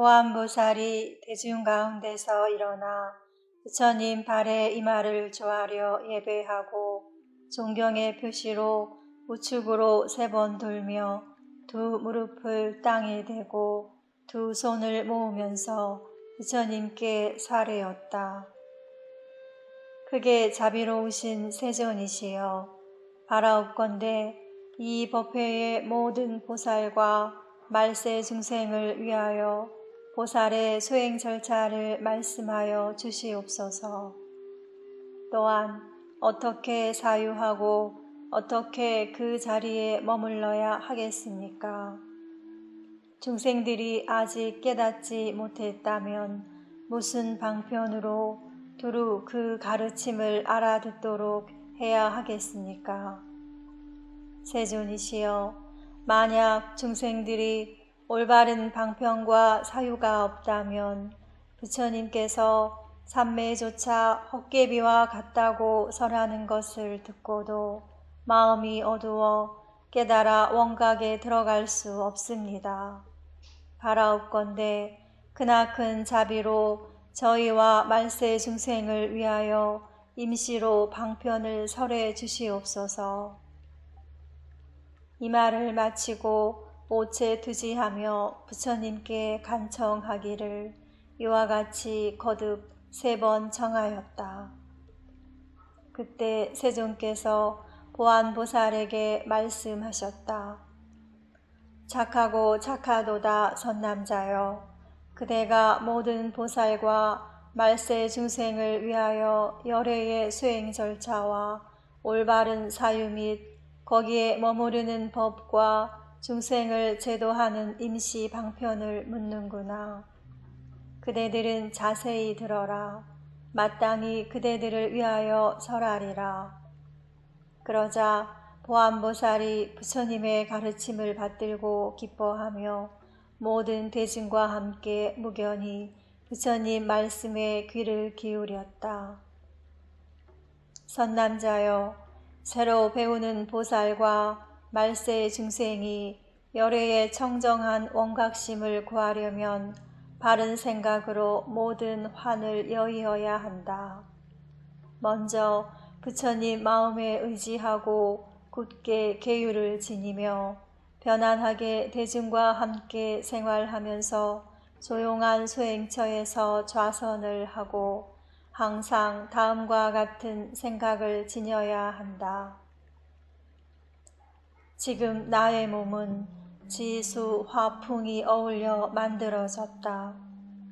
보안보살이 대중 가운데서 일어나 부처님 발에 이마를 조아려 예배하고 존경의 표시로 우측으로 세 번 돌며 두 무릎을 땅에 대고 두 손을 모으면서 부처님께 사례였다. 크게 자비로우신 세존이시여 바라옵건대 이 법회의 모든 보살과 말세 중생을 위하여 보살의 수행 절차를 말씀하여 주시옵소서. 또한 어떻게 사유하고 어떻게 그 자리에 머물러야 하겠습니까? 중생들이 아직 깨닫지 못했다면 무슨 방편으로 두루 그 가르침을 알아듣도록 해야 하겠습니까? 세존이시여, 만약 중생들이 올바른 방편과 사유가 없다면 부처님께서 삼매조차 헛개비와 같다고 설하는 것을 듣고도 마음이 어두워 깨달아 원각에 들어갈 수 없습니다. 바라옵건대 그나큰 자비로 저희와 말세 중생을 위하여 임시로 방편을 설해 주시옵소서. 이 말을 마치고 오체 투지하며 부처님께 간청하기를 이와 같이 거듭 세 번 청하였다. 그때 세존께서 보안보살에게 말씀하셨다. 착하고 착하도다 선남자여 그대가 모든 보살과 말세 중생을 위하여 열애의 수행 절차와 올바른 사유 및 거기에 머무르는 법과 중생을 제도하는 임시 방편을 묻는구나. 그대들은 자세히 들어라. 마땅히 그대들을 위하여 설하리라. 그러자 보안보살이 부처님의 가르침을 받들고 기뻐하며 모든 대중과 함께 무견히 부처님 말씀에 귀를 기울였다. 선남자여, 새로 배우는 보살과 말세 중생이 열애의 청정한 원각심을 구하려면 바른 생각으로 모든 환을 여의어야 한다. 먼저 부처님 마음에 의지하고 굳게 계율을 지니며 편안하게 대중과 함께 생활하면서 조용한 수행처에서 좌선을 하고 항상 다음과 같은 생각을 지녀야 한다. 지금 나의 몸은 지수, 화풍이 어울려 만들어졌다.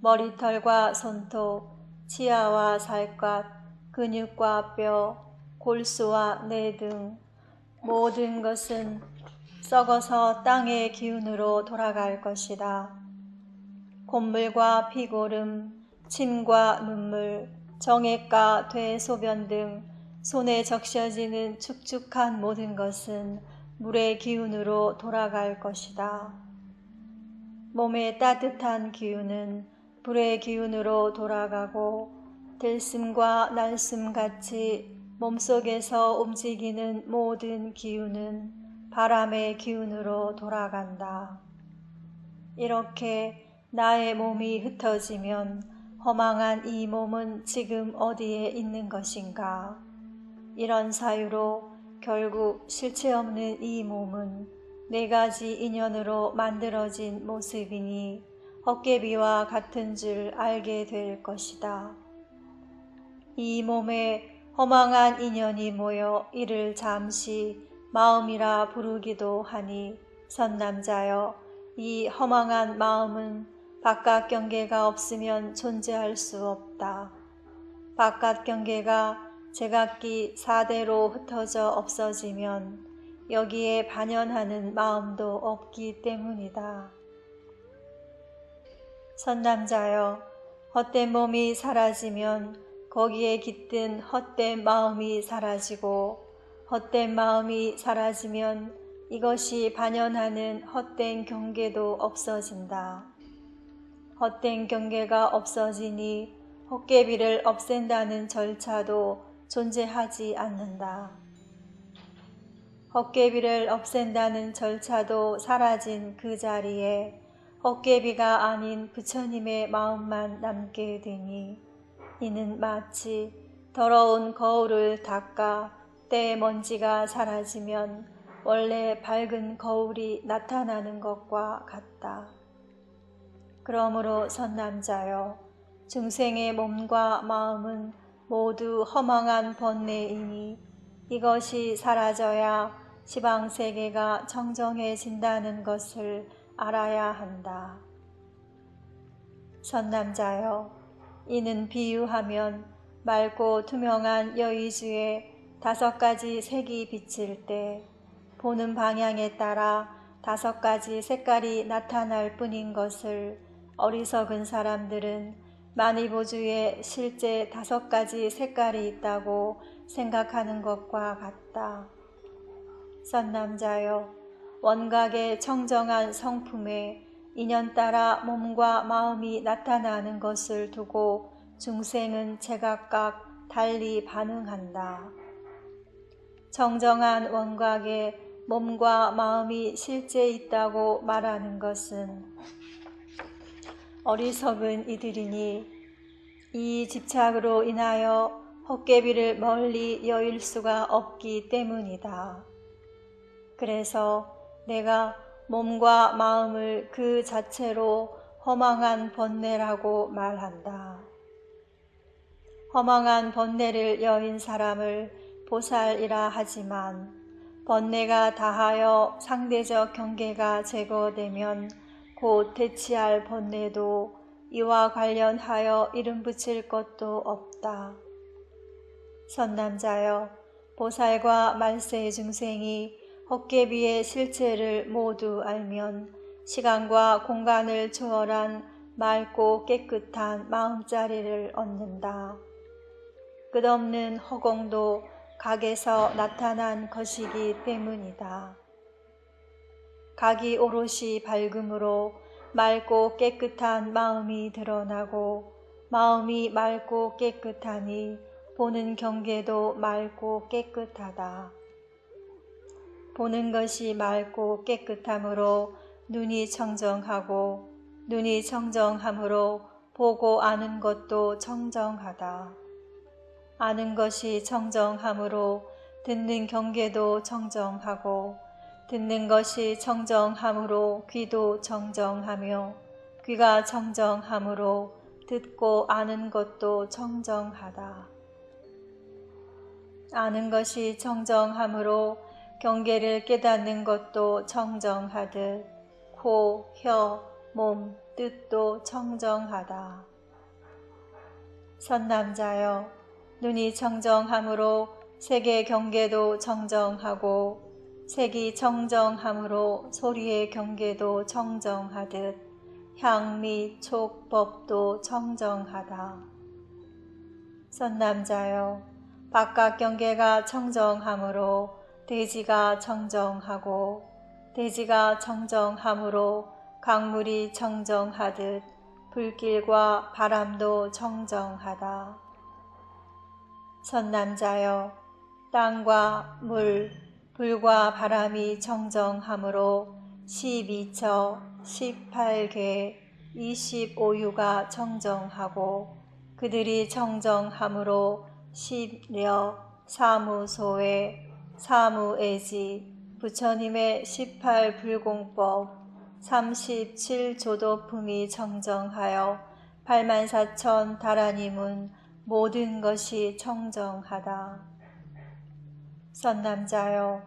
머리털과 손톱, 치아와 살갗, 근육과 뼈, 골수와 뇌 등 모든 것은 썩어서 땅의 기운으로 돌아갈 것이다. 콧물과 피고름, 침과 눈물, 정액과 대소변 등 손에 적셔지는 축축한 모든 것은 물의 기운으로 돌아갈 것이다. 몸의 따뜻한 기운은 불의 기운으로 돌아가고 들숨과 날숨 같이 몸속에서 움직이는 모든 기운은 바람의 기운으로 돌아간다. 이렇게 나의 몸이 흩어지면 허망한 이 몸은 지금 어디에 있는 것인가? 이런 사유로 결국 실체 없는 이 몸은 네 가지 인연으로 만들어진 모습이니 헛개비와 같은 줄 알게 될 것이다. 이 몸에 허망한 인연이 모여 이를 잠시 마음이라 부르기도 하니 선남자여 이 허망한 마음은 바깥 경계가 없으면 존재할 수 없다. 바깥 경계가 제각기 사대로 흩어져 없어지면 여기에 반연하는 마음도 없기 때문이다. 선남자여, 헛된 몸이 사라지면 거기에 깃든 헛된 마음이 사라지고 헛된 마음이 사라지면 이것이 반연하는 헛된 경계도 없어진다. 헛된 경계가 없어지니 헛개비를 없앤다는 절차도 존재하지 않는다. 헛개비를 없앤다는 절차도 사라진 그 자리에 헛개비가 아닌 부처님의 마음만 남게 되니 이는 마치 더러운 거울을 닦아 때 먼지가 사라지면 원래 밝은 거울이 나타나는 것과 같다. 그러므로 선남자여 중생의 몸과 마음은 모두 허망한 번뇌이니 이것이 사라져야 지방 세계가 청정해진다는 것을 알아야 한다. 선남자여 이는 비유하면 맑고 투명한 여의주에 다섯 가지 색이 비칠 때 보는 방향에 따라 다섯 가지 색깔이 나타날 뿐인 것을 어리석은 사람들은 마니보주에 실제 다섯 가지 색깔이 있다고 생각하는 것과 같다. 선남자여, 원각의 청정한 성품에 인연 따라 몸과 마음이 나타나는 것을 두고 중생은 제각각 달리 반응한다. 정정한 원각에 몸과 마음이 실제 있다고 말하는 것은 어리석은 이들이니 이 집착으로 인하여 헛개비를 멀리 여일 수가 없기 때문이다. 그래서 내가 몸과 마음을 그 자체로 허망한 번뇌라고 말한다. 허망한 번뇌를 여인 사람을 보살이라 하지만 번뇌가 다하여 상대적 경계가 제거되면 곧 대치할 번뇌도 이와 관련하여 이름 붙일 것도 없다. 선남자여 보살과 말세 중생이 헛개비의 실체를 모두 알면 시간과 공간을 초월한 맑고 깨끗한 마음자리를 얻는다. 끝없는 허공도 각에서 나타난 것이기 때문이다. 각이 오롯이 밝음으로 맑고 깨끗한 마음이 드러나고 마음이 맑고 깨끗하니 보는 경계도 맑고 깨끗하다. 보는 것이 맑고 깨끗함으로 눈이 청정하고 눈이 청정함으로 보고 아는 것도 청정하다. 아는 것이 청정함으로 듣는 경계도 청정하고 듣는 것이 청정함으로 귀도 청정하며 귀가 청정함으로 듣고 아는 것도 청정하다. 아는 것이 청정함으로 경계를 깨닫는 것도 청정하듯 코, 혀, 몸, 뜻도 청정하다. 선남자여 눈이 청정함으로 색의 경계도 청정하고 색이 청정함으로 소리의 경계도 청정하듯 향미 촉법도 청정하다. 선남자여 바깥 경계가 청정함으로 대지가 청정하고 대지가 청정함으로 강물이 청정하듯 불길과 바람도 청정하다. 선남자여 땅과 물, 불과 바람이 청정함으로 12처, 18개, 25유가 청정하고 그들이 청정함으로 십려, 사무소회, 사무애지, 부처님의 18불공법, 37조도품이 청정하여 84천 다라님은 모든 것이 청정하다. 선남자여,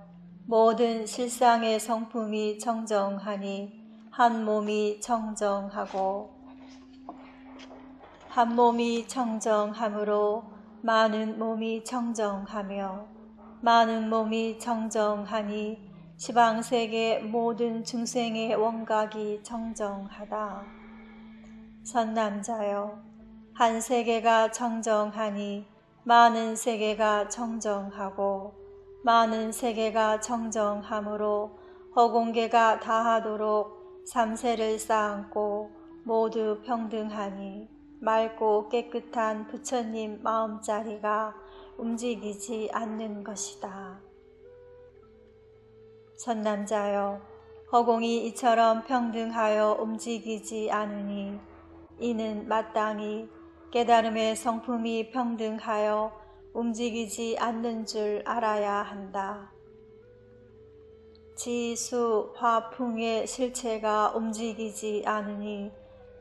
모든 실상의 성품이 청정하니 한 몸이 청정하고 한 몸이 청정하므로 많은 몸이 청정하며 많은 몸이 청정하니 지방세계 모든 중생의 원각이 청정하다. 선남자여, 한 세계가 청정하니 많은 세계가 청정하고 많은 세계가 청정하므로 허공계가 다하도록 삼세를 쌓고 모두 평등하니 맑고 깨끗한 부처님 마음자리가 움직이지 않는 것이다. 선남자여 허공이 이처럼 평등하여 움직이지 않으니 이는 마땅히 깨달음의 성품이 평등하여 움직이지 않는 줄 알아야 한다. 지수, 화풍의 실체가 움직이지 않으니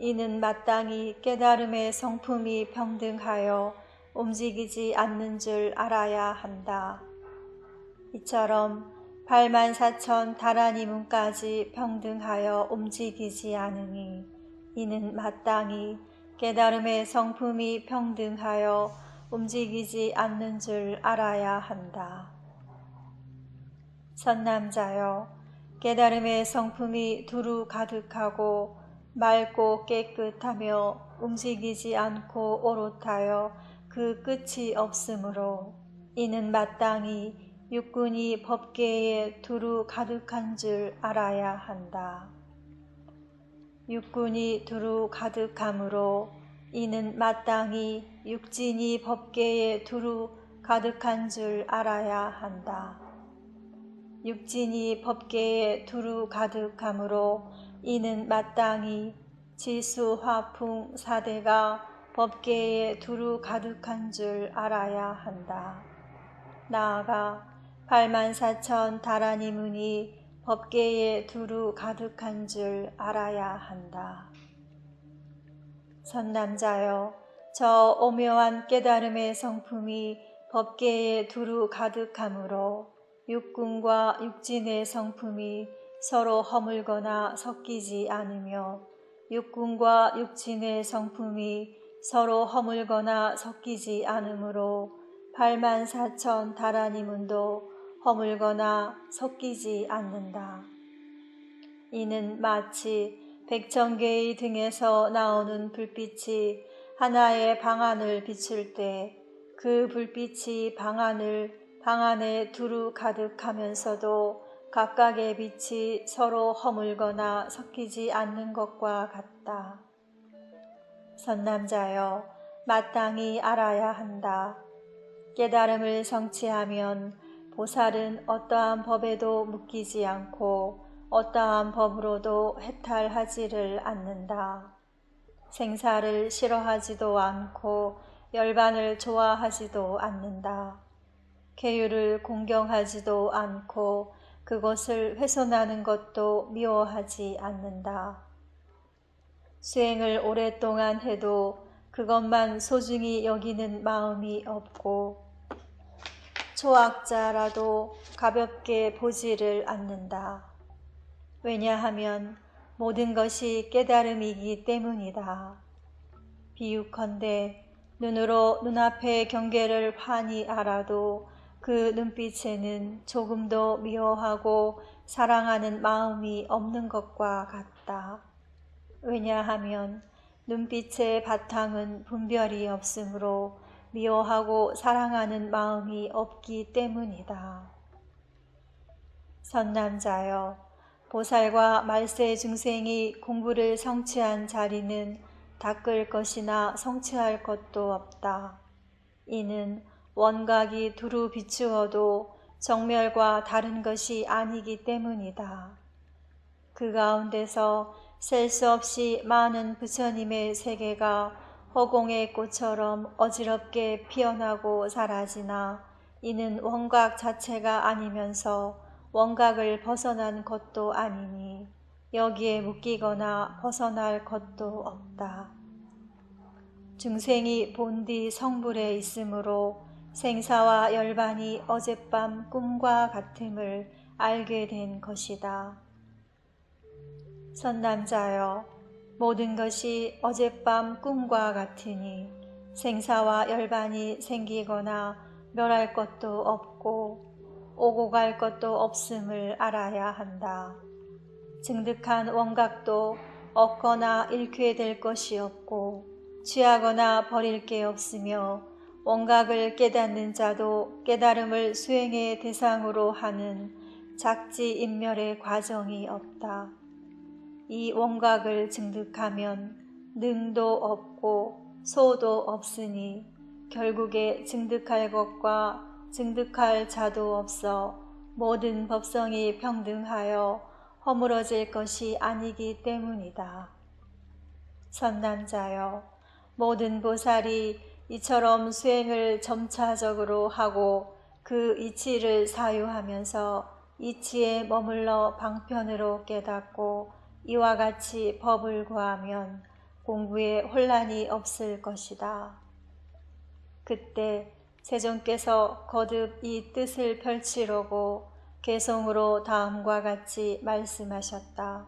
이는 마땅히 깨달음의 성품이 평등하여 움직이지 않는 줄 알아야 한다. 이처럼 8만 4천 다라니 문까지 평등하여 움직이지 않으니 이는 마땅히 깨달음의 성품이 평등하여 움직이지 않는 줄 알아야 한다. 선남자여 깨달음의 성품이 두루 가득하고 맑고 깨끗하며 움직이지 않고 오롯하여 그 끝이 없으므로 이는 마땅히 육군이 법계에 두루 가득한 줄 알아야 한다. 육군이 두루 가득하므로 이는 마땅히 육진이 법계에 두루 가득한 줄 알아야 한다. 육진이 법계에 두루 가득하므로 이는 마땅히 지수 화풍 사대가 법계에 두루 가득한 줄 알아야 한다. 나아가 8만 4천 다라니 문이 법계에 두루 가득한 줄 알아야 한다. 선남자여 저 오묘한 깨달음의 성품이 법계에 두루 가득하므로 육군과 육진의 성품이 서로 허물거나 섞이지 않으며 육군과 육진의 성품이 서로 허물거나 섞이지 않으므로 8만 4천 다라니문도 허물거나 섞이지 않는다. 이는 마치 백천개의 등에서 나오는 불빛이 하나의 방안을 비출 때 그 불빛이 방안을 방안에 두루 가득하면서도 각각의 빛이 서로 허물거나 섞이지 않는 것과 같다. 선남자여, 마땅히 알아야 한다. 깨달음을 성취하면 보살은 어떠한 법에도 묶이지 않고 어떠한 법으로도 해탈하지를 않는다. 생사를 싫어하지도 않고 열반을 좋아하지도 않는다. 쾌유를 공경하지도 않고 그것을 훼손하는 것도 미워하지 않는다. 수행을 오랫동안 해도 그것만 소중히 여기는 마음이 없고 초학자라도 가볍게 보지를 않는다. 왜냐하면 모든 것이 깨달음이기 때문이다. 비유컨대 눈으로 눈앞의 경계를 환히 알아도 그 눈빛에는 조금도 미워하고 사랑하는 마음이 없는 것과 같다. 왜냐하면 눈빛의 바탕은 분별이 없으므로 미워하고 사랑하는 마음이 없기 때문이다. 선남자여, 보살과 말세 중생이 공부를 성취한 자리는 닦을 것이나 성취할 것도 없다. 이는 원각이 두루 비추어도 정멸과 다른 것이 아니기 때문이다. 그 가운데서 셀 수 없이 많은 부처님의 세계가 허공의 꽃처럼 어지럽게 피어나고 사라지나 이는 원각 자체가 아니면서 원각을 벗어난 것도 아니니 여기에 묶이거나 벗어날 것도 없다. 중생이 본디 성불에 있으므로 생사와 열반이 어젯밤 꿈과 같음을 알게 된 것이다. 선남자여, 모든 것이 어젯밤 꿈과 같으니 생사와 열반이 생기거나 멸할 것도 없고 오고 갈 것도 없음을 알아야 한다. 증득한 원각도 얻거나 잃게 될 것이 없고 취하거나 버릴 게 없으며 원각을 깨닫는 자도 깨달음을 수행의 대상으로 하는 작지 인멸의 과정이 없다. 이 원각을 증득하면 능도 없고 소도 없으니 결국에 증득할 것과 증득할 자도 없어 모든 법성이 평등하여 허물어질 것이 아니기 때문이다. 선남자여, 모든 보살이 이처럼 수행을 점차적으로 하고 그 이치를 사유하면서 이치에 머물러 방편으로 깨닫고 이와 같이 법을 구하면 공부에 혼란이 없을 것이다. 그때 세존께서 거듭 이 뜻을 펼치려고 개성으로 다음과 같이 말씀하셨다.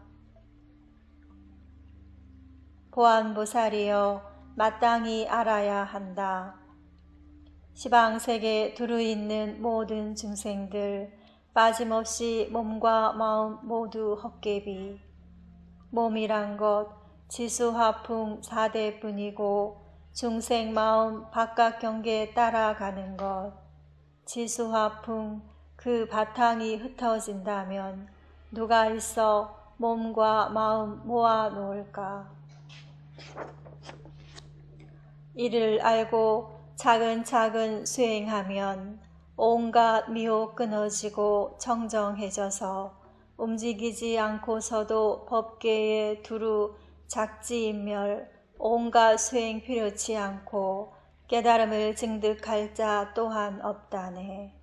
보안보살이여 마땅히 알아야 한다. 시방세계 두루 있는 모든 중생들 빠짐없이 몸과 마음 모두 헛개비 몸이란 것 지수화풍 사대뿐이고 중생 마음 바깥 경계에 따라가는 것 지수화풍 그 바탕이 흩어진다면 누가 있어 몸과 마음 모아 놓을까? 이를 알고 차근차근 수행하면 온갖 미혹 끊어지고 청정해져서 움직이지 않고서도 법계에 두루 작지인멸 온갖 수행 필요치 않고 깨달음을 증득할 자 또한 없다네.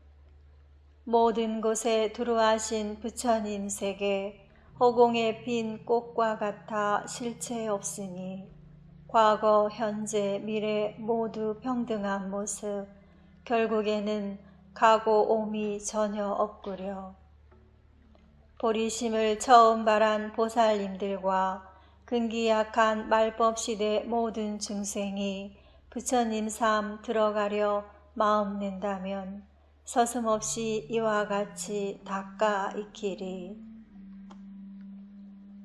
모든 곳에 두루하신 부처님 세계 허공에 핀 꽃과 같아 실체 없으니 과거, 현재, 미래 모두 평등한 모습 결국에는 가고 옴이 전혀 없구려. 보리심을 처음 발한 보살님들과 근기약한 말법 시대 모든 중생이 부처님 삶 들어가려 마음 낸다면 서슴없이 이와 같이 닦아 익히리.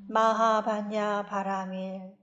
마하반야 바라밀